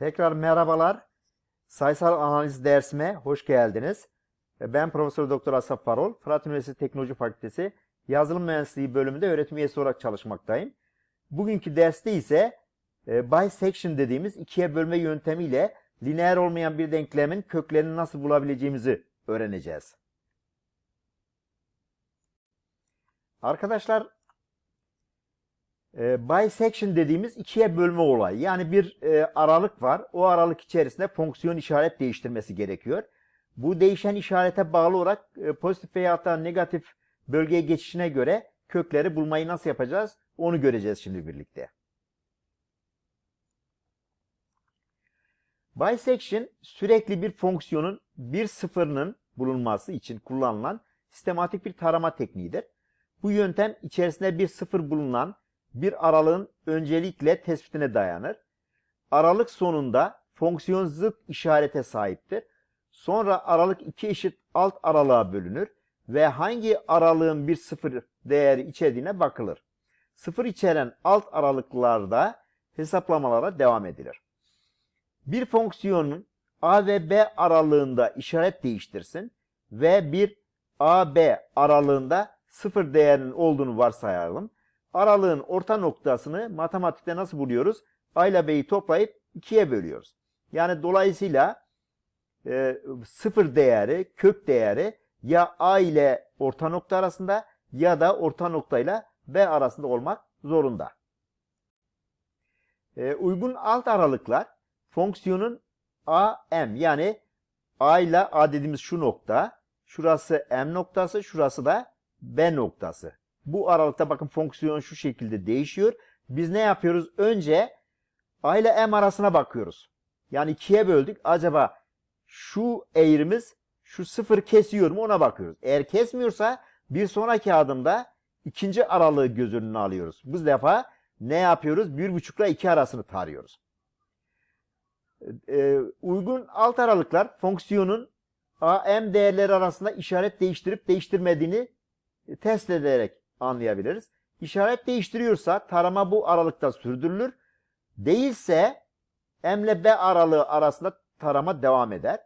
Tekrar merhabalar. Sayısal analiz dersime hoş geldiniz. Ben Profesör Doktor Asaf Farol, Fırat Üniversitesi Teknoloji Fakültesi Yazılım Mühendisliği bölümünde öğretim üyesi olarak çalışmaktayım. Bugünkü derste ise e, bisection dediğimiz ikiye bölme yöntemiyle lineer olmayan bir denklemin köklerini nasıl bulabileceğimizi öğreneceğiz. Arkadaşlar e, bisection dediğimiz ikiye bölme olayı. Yani bir e, aralık var. O aralık içerisinde fonksiyon işaret değiştirmesi gerekiyor. Bu değişen işarete bağlı olarak e, pozitif veya da negatif bölgeye geçişine göre kökleri bulmayı nasıl yapacağız onu göreceğiz şimdi birlikte. Bisection sürekli bir fonksiyonun bir sıfırının bulunması için kullanılan sistematik bir tarama tekniğidir. Bu yöntem içerisinde bir sıfır bulunan bir aralığın öncelikle tespitine dayanır. Aralık sonunda fonksiyon zıt işarete sahiptir. Sonra aralık iki eşit alt aralığa bölünür ve hangi aralığın bir sıfır değeri içerdiğine bakılır. Sıfır içeren alt aralıklarda hesaplamalara devam edilir. Bir fonksiyonun a ve b aralığında işaret değiştirsin ve bir a-b aralığında sıfır değerinin olduğunu varsayalım. Aralığın orta noktasını matematikte nasıl buluyoruz? A ile B'yi toplayıp ikiye bölüyoruz. Yani dolayısıyla e, sıfır değeri, kök değeri ya A ile orta nokta arasında ya da orta nokta ile B arasında olmak zorunda. E, uygun alt aralıklar fonksiyonun A, M yani A ile A dediğimiz şu nokta, şurası M noktası, şurası da B noktası. Bu aralıkta bakın fonksiyon şu şekilde değişiyor. Biz ne yapıyoruz? Önce A ile M arasına bakıyoruz. Yani ikiye böldük. Acaba şu eğrimiz şu sıfır kesiyor mu ona bakıyoruz. Eğer kesmiyorsa bir sonraki adımda ikinci aralığı göz önüne alıyoruz. Bu defa ne yapıyoruz? Bir buçukla iki arasını tarıyoruz. Ee, uygun alt aralıklar fonksiyonun A, M değerleri arasında işaret değiştirip değiştirmediğini test ederek anlayabiliriz. İşaret değiştiriyorsa tarama bu aralıkta sürdürülür. Değilse M ile B aralığı arasında tarama devam eder.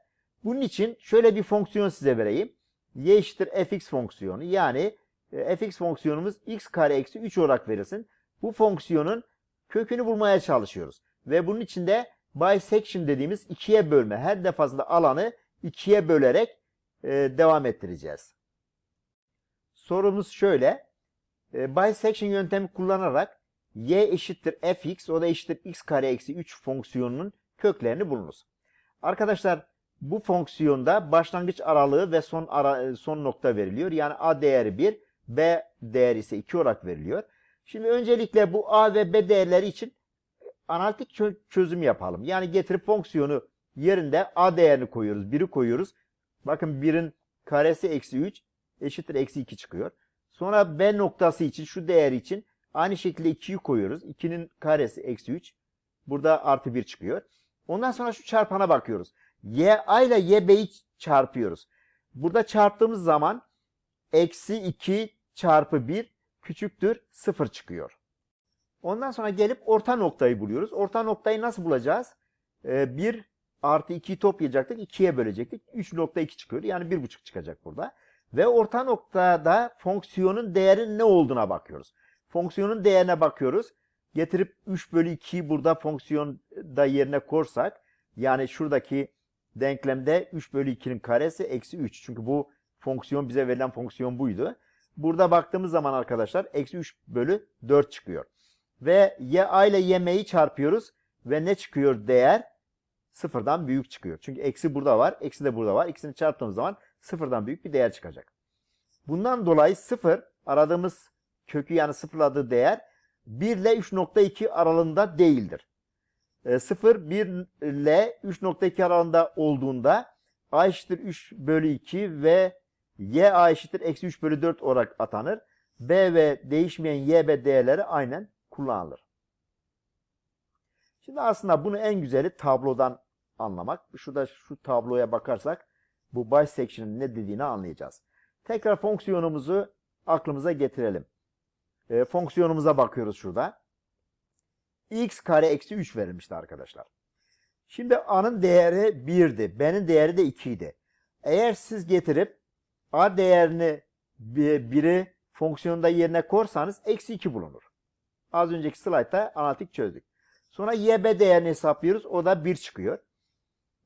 Bunun için şöyle bir fonksiyon size vereyim. Y eşittir fx fonksiyonu. Yani e, fx fonksiyonumuz x kare eksi 3 olarak verilsin. Bu fonksiyonun kökünü bulmaya çalışıyoruz. Ve bunun için de bisection dediğimiz ikiye bölme. Her defasında alanı ikiye bölerek e, devam ettireceğiz. Sorumuz şöyle. E, bisection yöntemi kullanarak y eşittir fx o da eşittir x kare eksi 3 fonksiyonunun köklerini bulunuz. Arkadaşlar bu fonksiyonda başlangıç aralığı ve son ara, son nokta veriliyor. Yani a değeri 1, b değeri ise 2 olarak veriliyor. Şimdi öncelikle bu a ve b değerleri için analitik çözüm yapalım. Yani getirip fonksiyonu yerinde a değerini koyuyoruz, 1'i koyuyoruz. Bakın 1'in karesi eksi 3 eşittir eksi 2 çıkıyor. Sonra b noktası için şu değer için aynı şekilde 2'yi koyuyoruz. 2'nin karesi eksi 3. Burada artı 1 çıkıyor. Ondan sonra şu çarpana bakıyoruz. y a ile y b'yi çarpıyoruz. Burada çarptığımız zaman eksi 2 çarpı 1 küçüktür 0 çıkıyor. Ondan sonra gelip orta noktayı buluyoruz. Orta noktayı nasıl bulacağız? Ee, 1 artı 2'yi toplayacaktık. 2'ye bölecektik. 3.2 çıkıyor. Yani 1.5 çıkacak burada. Ve orta noktada fonksiyonun değerinin ne olduğuna bakıyoruz. Fonksiyonun değerine bakıyoruz. Getirip 3 bölü 2'yi burada fonksiyonda yerine korsak yani şuradaki denklemde 3 bölü 2'nin karesi eksi 3. Çünkü bu fonksiyon bize verilen fonksiyon buydu. Burada baktığımız zaman arkadaşlar eksi 3 bölü 4 çıkıyor. Ve y a ile y m'yi çarpıyoruz. Ve ne çıkıyor değer? Sıfırdan büyük çıkıyor. Çünkü eksi burada var. Eksi de burada var. İkisini çarptığımız zaman sıfırdan büyük bir değer çıkacak. Bundan dolayı sıfır aradığımız kökü yani sıfırladığı değer 1 ile 3.2 aralığında değildir. 0 1 ile 3.2 aralığında olduğunda a eşittir 3 bölü 2 ve y a eşittir eksi 3 bölü 4 olarak atanır. b ve değişmeyen y b değerleri aynen kullanılır. Şimdi aslında bunu en güzeli tablodan anlamak. Şurada şu tabloya bakarsak bu bisection'ın ne dediğini anlayacağız. Tekrar fonksiyonumuzu aklımıza getirelim. E, fonksiyonumuza bakıyoruz şurada. x kare eksi 3 verilmişti arkadaşlar. Şimdi A'nın değeri 1'di. B'nin değeri de 2 idi. Eğer siz getirip A değerini 1'i fonksiyonda yerine korsanız eksi 2 bulunur. Az önceki slaytta analitik çözdük. Sonra YB değerini hesaplıyoruz. O da 1 çıkıyor.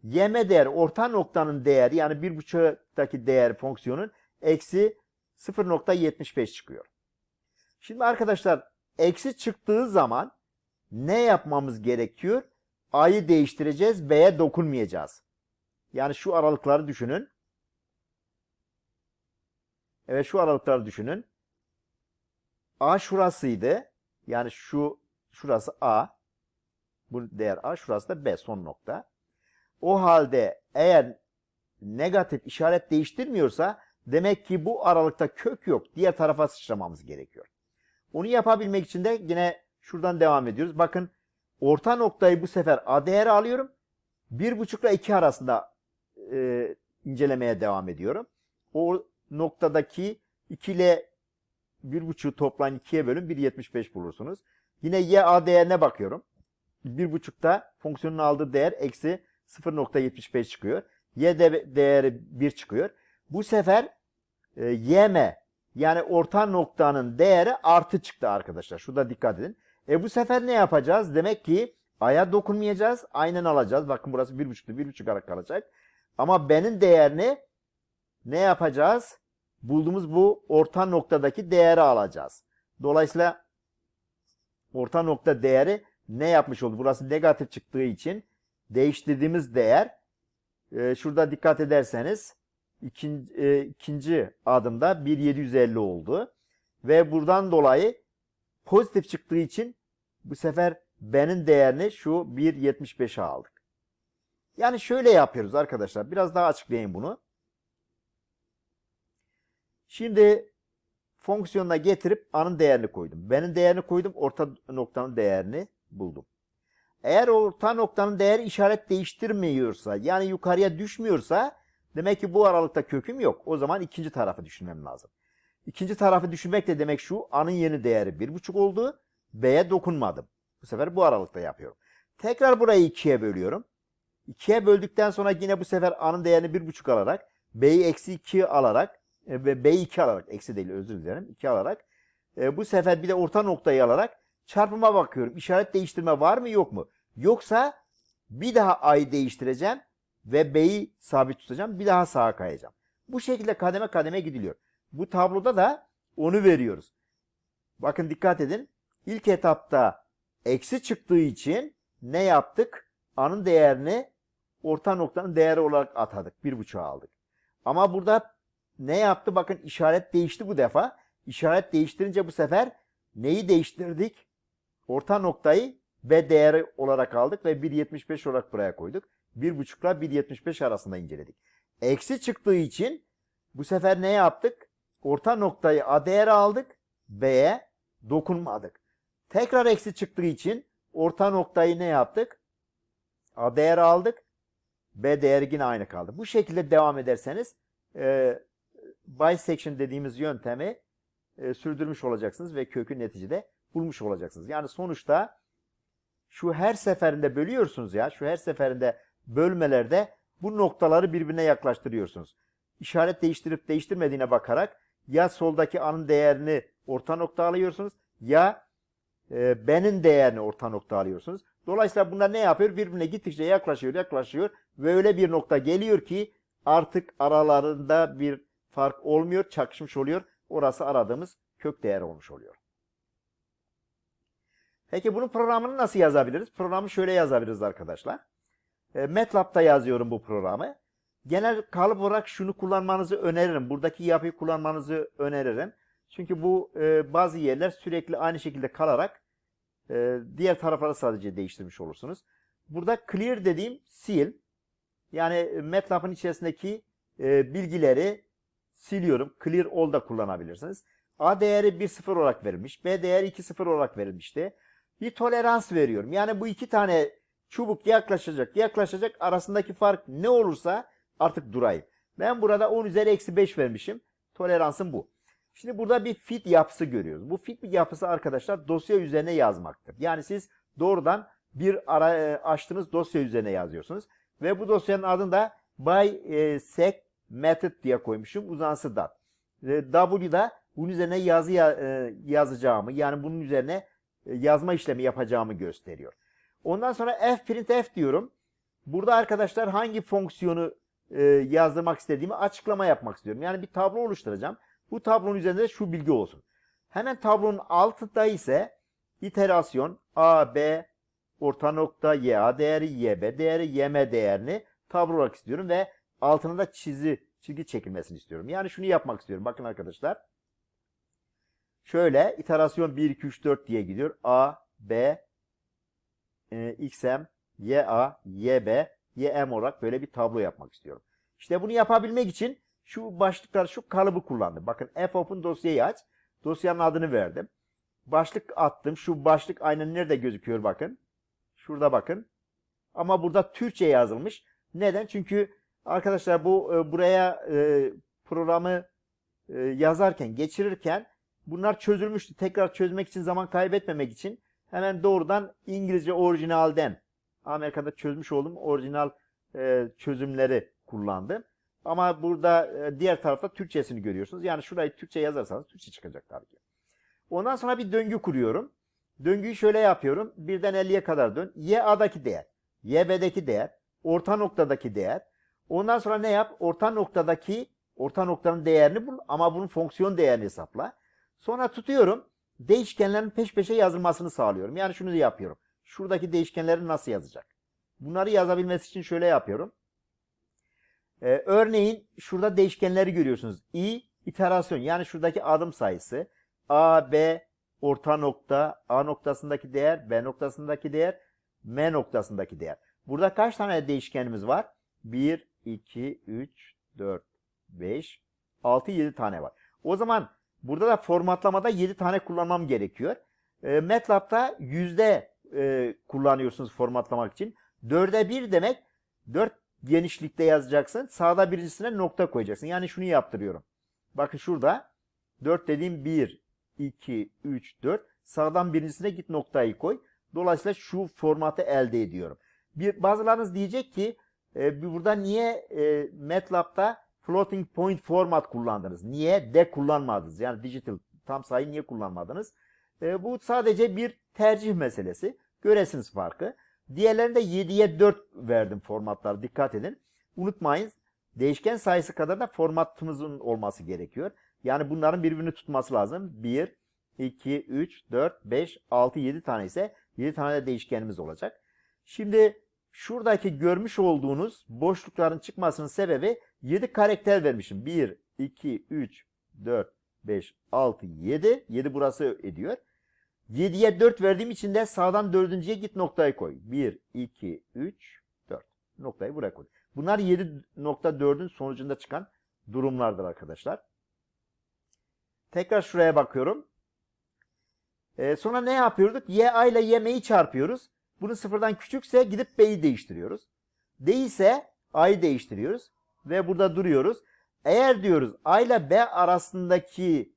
YM değeri orta noktanın değeri yani 1.5'daki değer fonksiyonun eksi 0.75 çıkıyor. Şimdi arkadaşlar eksi çıktığı zaman ne yapmamız gerekiyor? A'yı değiştireceğiz. B'ye dokunmayacağız. Yani şu aralıkları düşünün. Evet şu aralıkları düşünün. A şurasıydı. Yani şu şurası A. Bu değer A. Şurası da B son nokta. O halde eğer negatif işaret değiştirmiyorsa demek ki bu aralıkta kök yok. Diğer tarafa sıçramamız gerekiyor. Onu yapabilmek için de yine şuradan devam ediyoruz. Bakın orta noktayı bu sefer A değeri alıyorum. 1,5 ile 2 arasında e, incelemeye devam ediyorum. O noktadaki 2 ile 1,5 toplayın 2'ye bölün 1,75 bulursunuz. Yine y a değerine bakıyorum. 1,5'ta fonksiyonun aldığı değer eksi 0.75 çıkıyor. Y de değeri 1 çıkıyor. Bu sefer e, YM yani orta noktanın değeri artı çıktı arkadaşlar. Şurada dikkat edin. E bu sefer ne yapacağız? Demek ki aya dokunmayacağız. Aynen alacağız. Bakın burası 1.5'tu. 1.5 olarak kalacak. Ama B'nin değerini ne yapacağız? Bulduğumuz bu orta noktadaki değeri alacağız. Dolayısıyla orta nokta değeri ne yapmış oldu? Burası negatif çıktığı için değiştirdiğimiz değer e, şurada dikkat ederseniz ikinci, e, ikinci adımda 1.750 oldu. Ve buradan dolayı pozitif çıktığı için bu sefer B'nin değerini şu 1.75'e aldık. Yani şöyle yapıyoruz arkadaşlar. Biraz daha açıklayayım bunu. Şimdi fonksiyonuna getirip A'nın değerini koydum. B'nin değerini koydum. Orta noktanın değerini buldum. Eğer orta noktanın değeri işaret değiştirmiyorsa yani yukarıya düşmüyorsa demek ki bu aralıkta köküm yok. O zaman ikinci tarafı düşünmem lazım. İkinci tarafı düşünmek de demek şu A'nın yeni değeri 1.5 oldu. B'ye dokunmadım. Bu sefer bu aralıkta yapıyorum. Tekrar burayı ikiye bölüyorum. 2'ye böldükten sonra yine bu sefer A'nın değerini 1.5 alarak B'yi eksi 2 alarak e, ve B'yi 2 alarak eksi değil özür dilerim 2 alarak e, bu sefer bir de orta noktayı alarak çarpıma bakıyorum. İşaret değiştirme var mı yok mu? Yoksa bir daha A'yı değiştireceğim ve B'yi sabit tutacağım. Bir daha sağa kayacağım. Bu şekilde kademe kademe gidiliyor. Bu tabloda da onu veriyoruz. Bakın dikkat edin. İlk etapta eksi çıktığı için ne yaptık? A'nın değerini orta noktanın değeri olarak atadık. Bir buçuğa aldık. Ama burada ne yaptı? Bakın işaret değişti bu defa. İşaret değiştirince bu sefer neyi değiştirdik? Orta noktayı B değeri olarak aldık ve 1.75 olarak buraya koyduk. 1.5 ile 1.75 arasında inceledik. Eksi çıktığı için bu sefer ne yaptık? Orta noktayı A değeri aldık. B'ye dokunmadık. Tekrar eksi çıktığı için orta noktayı ne yaptık? A değeri aldık. B değeri yine aynı kaldı. Bu şekilde devam ederseniz e, bisection dediğimiz yöntemi e, sürdürmüş olacaksınız ve kökü neticede bulmuş olacaksınız. Yani sonuçta şu her seferinde bölüyorsunuz ya, şu her seferinde bölmelerde bu noktaları birbirine yaklaştırıyorsunuz. İşaret değiştirip değiştirmediğine bakarak ya soldaki A'nın değerini orta nokta alıyorsunuz ya e, B'nin değerini orta nokta alıyorsunuz. Dolayısıyla bunlar ne yapıyor? Birbirine gittikçe yaklaşıyor, yaklaşıyor ve öyle bir nokta geliyor ki artık aralarında bir fark olmuyor, çakışmış oluyor. Orası aradığımız kök değer olmuş oluyor. Peki bunun programını nasıl yazabiliriz? Programı şöyle yazabiliriz arkadaşlar. E, MATLAB'da yazıyorum bu programı. Genel kalıp olarak şunu kullanmanızı öneririm. Buradaki yapıyı kullanmanızı öneririm. Çünkü bu e, bazı yerler sürekli aynı şekilde kalarak e, diğer tarafları sadece değiştirmiş olursunuz. Burada clear dediğim sil. Yani MATLAB'ın içerisindeki e, bilgileri siliyorum. Clear all da kullanabilirsiniz. A değeri 1.0 olarak verilmiş. B değeri 2.0 olarak verilmişti. Bir tolerans veriyorum. Yani bu iki tane çubuk yaklaşacak, yaklaşacak arasındaki fark ne olursa artık durayım. Ben burada 10 üzeri eksi 5 vermişim. Toleransım bu. Şimdi burada bir fit yapısı görüyoruz. Bu fit yapısı arkadaşlar dosya üzerine yazmaktır. Yani siz doğrudan bir ara, e, açtığınız dosya üzerine yazıyorsunuz. Ve bu dosyanın adını da bisect method diye koymuşum. Uzansı da. E, W da bunun üzerine yazı ya- e, yazacağımı yani bunun üzerine e, yazma işlemi yapacağımı gösteriyor. Ondan sonra f printf diyorum. Burada arkadaşlar hangi fonksiyonu e, yazdırmak istediğimi açıklama yapmak istiyorum. Yani bir tablo oluşturacağım. Bu tablonun üzerinde de şu bilgi olsun. Hemen tablonun altında ise iterasyon a, b, orta nokta, y, a değeri, y, b değeri, y, m değerini tablo olarak istiyorum ve altına da çizi, çizgi çekilmesini istiyorum. Yani şunu yapmak istiyorum. Bakın arkadaşlar. Şöyle iterasyon 1, 2, 3, 4 diye gidiyor. A, B, e, XM, YA, YB, YM olarak böyle bir tablo yapmak istiyorum. İşte bunu yapabilmek için şu başlıklar, şu kalıbı kullandım. Bakın F open dosyayı aç. Dosyanın adını verdim. Başlık attım. Şu başlık aynen nerede gözüküyor bakın. Şurada bakın. Ama burada Türkçe yazılmış. Neden? Çünkü arkadaşlar bu e, buraya e, programı e, yazarken, geçirirken bunlar çözülmüştü. Tekrar çözmek için zaman kaybetmemek için hemen doğrudan İngilizce orijinalden Amerika'da çözmüş olduğum orijinal e, çözümleri kullandım. Ama burada e, diğer tarafta Türkçesini görüyorsunuz. Yani şurayı Türkçe yazarsanız Türkçe çıkacak tabii ki. Ondan sonra bir döngü kuruyorum. Döngüyü şöyle yapıyorum. Birden 50'ye kadar dön. Y A'daki değer. Y B'deki değer. Orta noktadaki değer. Ondan sonra ne yap? Orta noktadaki orta noktanın değerini bul ama bunun fonksiyon değerini hesapla. Sonra tutuyorum. Değişkenlerin peş peşe yazılmasını sağlıyorum. Yani şunu yapıyorum. Şuradaki değişkenleri nasıl yazacak? Bunları yazabilmesi için şöyle yapıyorum. Ee, örneğin şurada değişkenleri görüyorsunuz. i iterasyon yani şuradaki adım sayısı. A, B, orta nokta, A noktasındaki değer, B noktasındaki değer, M noktasındaki değer. Burada kaç tane değişkenimiz var? 1, 2, 3, 4, 5, 6, 7 tane var. O zaman burada da formatlamada 7 tane kullanmam gerekiyor. E, MATLAB'da yüzde e, kullanıyorsunuz formatlamak için. 4'e 1 demek 4 genişlikte yazacaksın. Sağda birincisine nokta koyacaksın. Yani şunu yaptırıyorum. Bakın şurada 4 dediğim 1, 2, 3, 4. Sağdan birincisine git noktayı koy. Dolayısıyla şu formatı elde ediyorum. Bir, bazılarınız diyecek ki e, burada niye e, MATLAB'da floating point format kullandınız? Niye de kullanmadınız? Yani digital tam sayı niye kullanmadınız? E, bu sadece bir tercih meselesi. Göresiniz farkı. Diğerlerinde 7'ye 4 verdim formatlar. Dikkat edin. Unutmayın değişken sayısı kadar da formatımızın olması gerekiyor. Yani bunların birbirini tutması lazım. 1, 2, 3, 4, 5, 6, 7 tane ise 7 tane de değişkenimiz olacak. Şimdi şuradaki görmüş olduğunuz boşlukların çıkmasının sebebi 7 karakter vermişim. 1, 2, 3, 4, 5, 6, 7. 7 burası ediyor. 7'ye 4 verdiğim için de sağdan dördüncüye git noktayı koy. 1, 2, 3, 4. Noktayı buraya koy. Bunlar 7.4'ün sonucunda çıkan durumlardır arkadaşlar. Tekrar şuraya bakıyorum. Ee, sonra ne yapıyorduk? Y A ile Y M'yi çarpıyoruz. Bunu sıfırdan küçükse gidip B'yi değiştiriyoruz. Değilse A'yı değiştiriyoruz. Ve burada duruyoruz. Eğer diyoruz A ile B arasındaki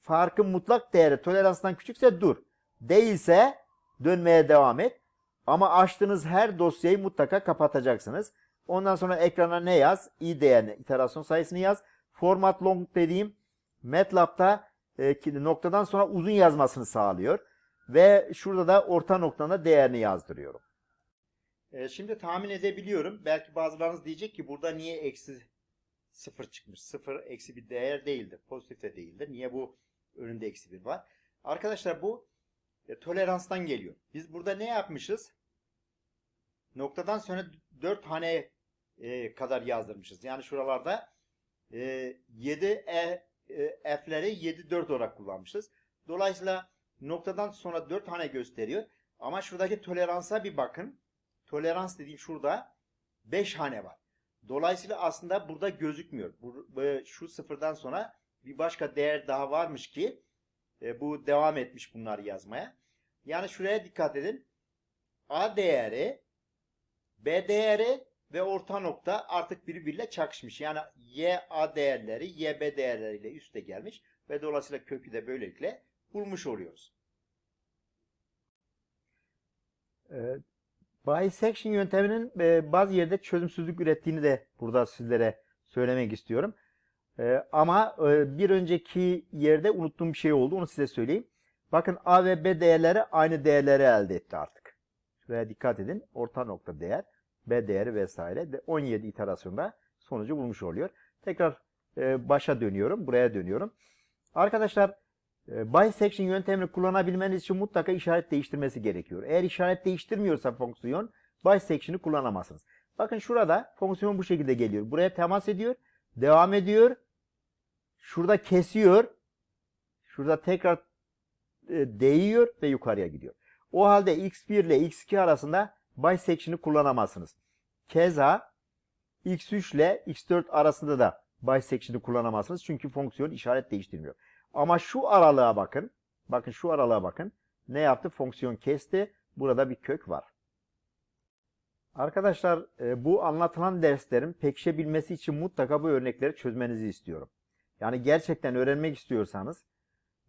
farkın mutlak değeri toleranstan küçükse dur. Değilse dönmeye devam et. Ama açtığınız her dosyayı mutlaka kapatacaksınız. Ondan sonra ekrana ne yaz? i değerini, iterasyon sayısını yaz. Format long dediğim MATLAB'da e, noktadan sonra uzun yazmasını sağlıyor. Ve şurada da orta noktada değerini yazdırıyorum. E, şimdi tahmin edebiliyorum. Belki bazılarınız diyecek ki burada niye eksi sıfır çıkmış? Sıfır eksi bir değer değildir. Pozitif de değildir. Niye bu önünde eksi bir var? Arkadaşlar bu e, toleranstan geliyor. Biz burada ne yapmışız? Noktadan sonra 4 tane e, kadar yazdırmışız. Yani şuralarda e, 7 e, e, F'leri 7 4 olarak kullanmışız. Dolayısıyla noktadan sonra 4 tane gösteriyor. Ama şuradaki toleransa bir bakın. Tolerans dediğim şurada 5 hane var. Dolayısıyla aslında burada gözükmüyor. Bu- şu sıfırdan sonra bir başka değer daha varmış ki e, bu devam etmiş bunları yazmaya. Yani şuraya dikkat edin. A değeri, B değeri ve orta nokta artık birbiriyle çakışmış. Yani Y A değerleri Y B değerleriyle üste gelmiş ve dolayısıyla kökü de böylelikle bulmuş oluyoruz. Ee, Bisection yönteminin e, bazı yerde çözümsüzlük ürettiğini de burada sizlere söylemek istiyorum. E, ama e, bir önceki yerde unuttuğum bir şey oldu. Onu size söyleyeyim. Bakın A ve B değerleri aynı değerleri elde etti artık. Şuraya dikkat edin. Orta nokta değer, B değeri vesaire de 17 iterasyonda sonucu bulmuş oluyor. Tekrar e, başa dönüyorum. Buraya dönüyorum. Arkadaşlar bisection yöntemini kullanabilmeniz için mutlaka işaret değiştirmesi gerekiyor. Eğer işaret değiştirmiyorsa fonksiyon bisection'ı kullanamazsınız. Bakın şurada fonksiyon bu şekilde geliyor. Buraya temas ediyor. Devam ediyor. Şurada kesiyor. Şurada tekrar e, değiyor ve yukarıya gidiyor. O halde x1 ile x2 arasında bisection'ı kullanamazsınız. Keza x3 ile x4 arasında da bisection'ı kullanamazsınız. Çünkü fonksiyon işaret değiştirmiyor. Ama şu aralığa bakın. Bakın şu aralığa bakın. Ne yaptı? Fonksiyon kesti. Burada bir kök var. Arkadaşlar e, bu anlatılan derslerin pekişebilmesi için mutlaka bu örnekleri çözmenizi istiyorum. Yani gerçekten öğrenmek istiyorsanız,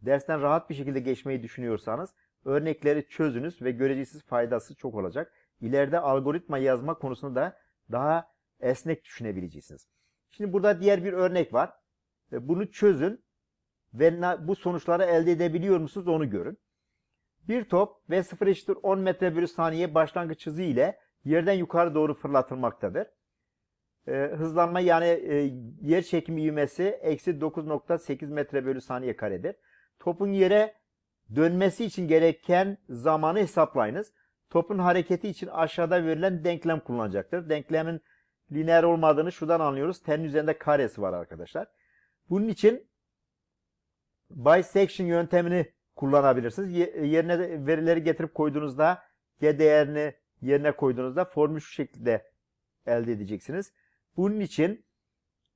dersten rahat bir şekilde geçmeyi düşünüyorsanız örnekleri çözünüz ve göreceksiniz faydası çok olacak. İleride algoritma yazma konusunda da daha esnek düşünebileceksiniz. Şimdi burada diğer bir örnek var. E, Bunu çözün ve bu sonuçları elde edebiliyor musunuz onu görün. Bir top V0 eşittir 10 metre bölü saniye başlangıç hızı ile yerden yukarı doğru fırlatılmaktadır. Ee, hızlanma yani e, yer çekimi ivmesi eksi 9.8 metre bölü saniye karedir. Topun yere dönmesi için gereken zamanı hesaplayınız. Topun hareketi için aşağıda verilen denklem kullanacaktır. Denklemin lineer olmadığını şuradan anlıyoruz. T'nin üzerinde karesi var arkadaşlar. Bunun için bisection yöntemini kullanabilirsiniz. Ye- Yerine verileri getirip koyduğunuzda g değerini yerine koyduğunuzda formülü şu şekilde elde edeceksiniz. Bunun için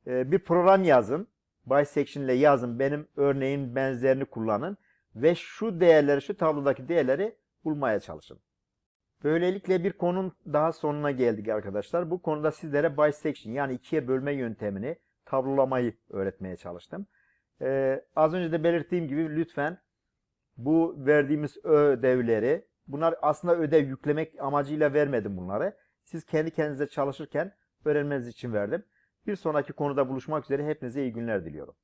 e, bir program yazın. Bisection ile yazın. Benim örneğin benzerini kullanın. Ve şu değerleri, şu tablodaki değerleri bulmaya çalışın. Böylelikle bir konunun daha sonuna geldik arkadaşlar. Bu konuda sizlere bisection yani ikiye bölme yöntemini, tablolamayı öğretmeye çalıştım. Ee, az önce de belirttiğim gibi lütfen bu verdiğimiz ödevleri, bunlar aslında ödev yüklemek amacıyla vermedim bunları. Siz kendi kendinize çalışırken öğrenmeniz için verdim. Bir sonraki konuda buluşmak üzere hepinize iyi günler diliyorum.